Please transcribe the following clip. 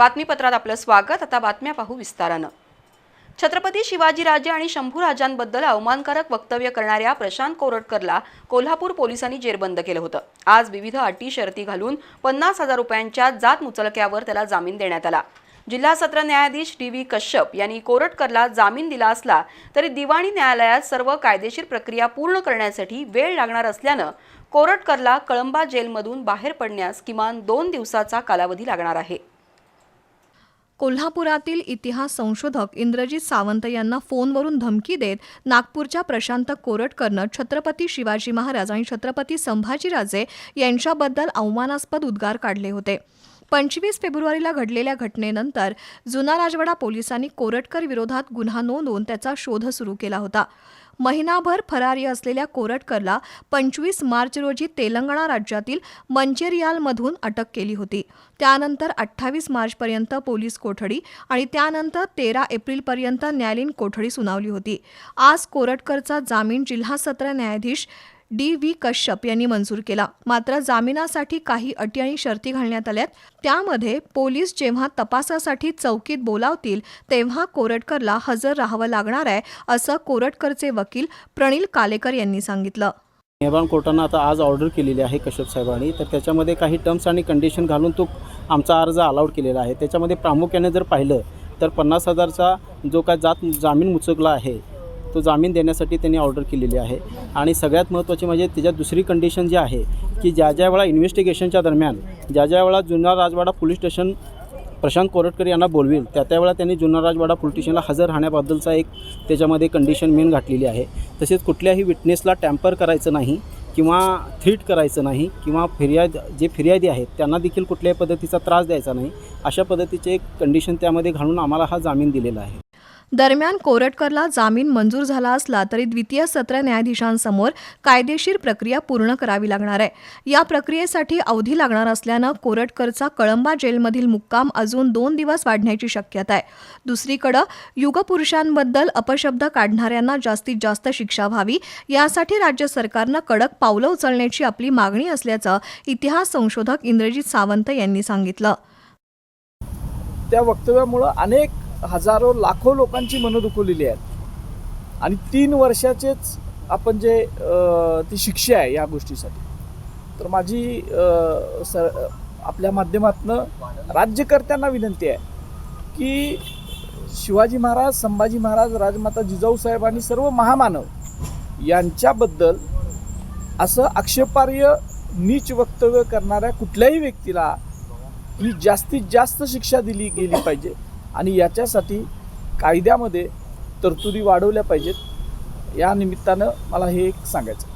बातमीपत्रात आपलं स्वागत. आता बातम्या पाहू विस्तारानं. छत्रपती शिवाजीराजे आणि शंभूराजांबद्दल अवमानकारक वक्तव्य करणाऱ्या प्रशांत कोरटकरला कोल्हापूर पोलिसांनी जेरबंद केलं होतं. आज विविध अटी शर्ती घालून पन्नास हजार रुपयांच्या जात मुचलक्यावर त्याला जामीन देण्यात आला. जिल्हा सत्र न्यायाधीश डी व्ही कश्यप यांनी कोरटकरला जामीन दिला असला तरी दिवाणी न्यायालयात सर्व कायदेशीर प्रक्रिया पूर्ण करण्यासाठी वेळ लागणार असल्यानं कोरटकरला कळंबा जेलमधून बाहेर पडण्यास किमान दोन दिवसाचा कालावधी लागणार आहे. कोल्हापुरातील इतिहास संशोधक इंद्रजित सावंत यांना फोनवरून धमकी देत नागपूरच्या प्रशांत कोरटकरनं छत्रपती शिवाजी महाराज आणि छत्रपती संभाजीराजे यांच्याबद्दल अवमानास्पद उद्गार काढले होते. पंचवीस फेब्रुवारीला घडलेल्या घटनेनंतर जुना राजवाडा पोलिसांनी कोरटकर विरोधात गुन्हा नोंदवून त्याचा शोध सुरू केला होता. महिनाभर फरारी असलेल्या कोरटकरला पंचवीस मार्च रोजी तेलंगणा राज्यातील मंचेरियालमधून अटक केली होती. त्यानंतर अठ्ठावीस मार्चपर्यंत पोलीस कोठडी आणि त्यानंतर तेरा एप्रिलपर्यंत न्यायालयीन कोठडी सुनावली होती. आज कोरटकरचा जामीन जिल्हा सत्र न्यायाधीश डी व्ही कश्यप यांनी मंजूर केला. मात्र जामिनासाठी काही अटी आणि शर्ती घालण्यात आल्यात. त्यामध्ये पोलीस जेव्हा तपासासाठी चौकीत बोलावतील तेव्हा कोरटकरला हजर राहावं लागणार आहे असं कोरटकरचे वकील प्रणील कालेकर यांनी सांगितलं. मेहरबान कोर्टानं आता आज ऑर्डर केलेली आहे कश्यप साहेबांनी. तर त्याच्यामध्ये काही टर्म्स आणि कंडिशन घालून तो आमचा अर्ज अलाउड केलेला आहे. त्याच्यामध्ये प्रामुख्याने जर पाहिलं तर पन्नास हजारचा जो काय जात जामीन मुचकला आहे तो जामीन देण्यासाठी त्यांनी ऑर्डर केलेली आहे. आणि सगळ्यात महत्त्वाची म्हणजे त्याच्यात दुसरी कंडिशन जी आहे की ज्या ज्या वेळा इन्व्हेस्टिगेशनच्या दरम्यान ज्या ज्या वेळा जुन्नर राजवाडा पोलीस स्टेशन प्रशांत कोरटकर यांना बोलवेल त्या त्यावेळा त्यांनी जुन्नर राजवाडा पोलीस स्टेशनला हजर राहण्याबद्दलचा एक त्याच्यामध्ये कंडिशन मेन घातलेली आहे. तसेच कुठल्याही विटनेसला टॅम्पर करायचं नाही किंवा थ्रीट करायचं नाही किंवा फिर्याद जे फिर्यादी आहेत त्यांना देखील कुठल्याही पद्धतीचा त्रास द्यायचा नाही अशा पद्धतीचे एक कंडिशन त्यामध्ये घालून आम्हाला हा जामीन दिलेला आहे. दरम्यान कोरटकरला जामीन मंजूर झाला असला तरी द्वितीय सत्र न्यायाधीशांसमोर कायदेशीर प्रक्रिया पूर्ण करावी लागणार आहे. या प्रक्रियेसाठी अवधी लागणार असल्यानं कोरटकरचा कळंबा जेलमधील मुक्काम अजून दोन दिवस वाढण्याची शक्यता आहे. दुसरीकडं युगपुरुषांबद्दल अपशब्द काढणाऱ्यांना जास्तीत जास्त शिक्षा व्हावी यासाठी राज्य सरकारनं कडक पावलं उचलण्याची आपली मागणी असल्याचं इतिहास संशोधक इंद्रजित सावंत यांनी सांगितलं. त्या वक्तव्यामुळं अनेक हजारो लाखो लोकांची मनं दुखवलेली आहेत. आणि तीन वर्षाचेच आपण जे ती शिक्षा आहे या गोष्टीसाठी. तर माझी सर स आपल्या माध्यमातनं राज्यकर्त्यांना विनंती आहे की शिवाजी महाराज संभाजी महाराज राजमाता जिजाऊ साहेब आणि सर्व महामानव यांच्याबद्दल असं आक्षेपार्ह नीच वक्तव्य करणाऱ्या कुठल्याही व्यक्तीला ही जास्तीत जास्त शिक्षा दिली गेली पाहिजे. आणि याच्यासाठी कायद्यामध्ये तरतुदी वाढवल्या पाहिजेत. या निमित्तानं मला हे एक सांगायचं